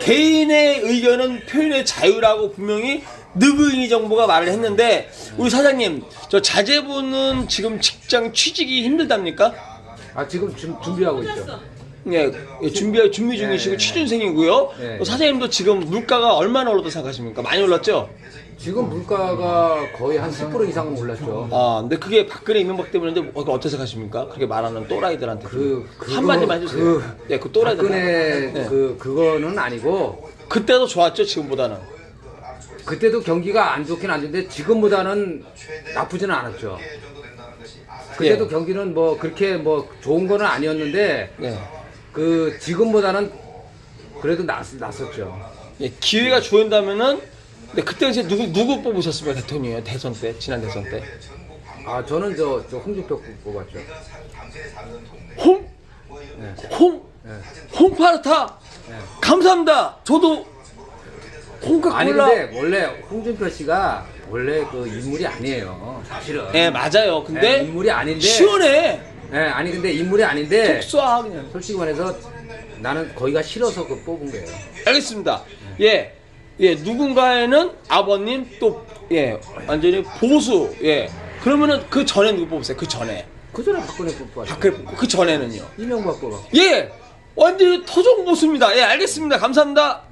개인의 의견은 표현의 자유라고 분명히 느그인이 정부가 말을 했는데 우리 사장님 저 자제분은 지금 직장 취직이 힘들답니까? 아 지금 준, 준비하고 있죠. 예, 예, 준비 준비 중이시고 네. 취준생이고요. 네. 어, 사장님도 지금 물가가 얼마나 올랐다 생각하십니까? 많이 올랐죠? 지금 물가가 거의 한 10% 이상은 올랐죠. 아, 근데 그게 박근혜 이명박 때문인데 어, 어떻게 생각하십니까? 그렇게 말하는 또라이들한테 그, 그거- 한마디만 해주세요. 그 네, 그 또라이들. 박근혜 네. 그 그거는 아니고 그때도 좋았죠, 지금보다는. 그때도 경기가 안 좋긴 안 좋은데 지금보다는 나쁘지는 않았죠. 그때도 예. 경기는 뭐 그렇게 뭐 좋은 거는 아니었는데 네. 그 지금보다는 그래도 낫, 낫었죠. 예, 기회가 주어진다면은 근데 그때 이제 누구 누구 뽑으셨습니까 대통령이요 대선 때 지난 대선 때 아 저는 저, 저 홍준표 뽑았죠. 홍, 홍, 네. 홍파르타 네. 감사합니다. 저도 홍카콜라. 아니 근데 원래 홍준표 씨가 원래 그 인물이 아니에요. 사실은. 예 맞아요. 근데 네, 인물이 아닌데. 시원해. 예, 아니 근데 인물이 아닌데 쏴 그냥. 솔직히 말해서 나는 거기가 싫어서 그 뽑은 거예요. 알겠습니다. 예, 예 누군가에는 아버님 또 예 완전히 보수 예 그러면은 그 전에 누구 뽑으세요? 그 전에 그 전에 박근혜 뽑았죠. 박근혜 뽑고 그 전에는요. 이명박 뽑았고. 예 완전히 토종 보수입니다. 예 알겠습니다. 감사합니다.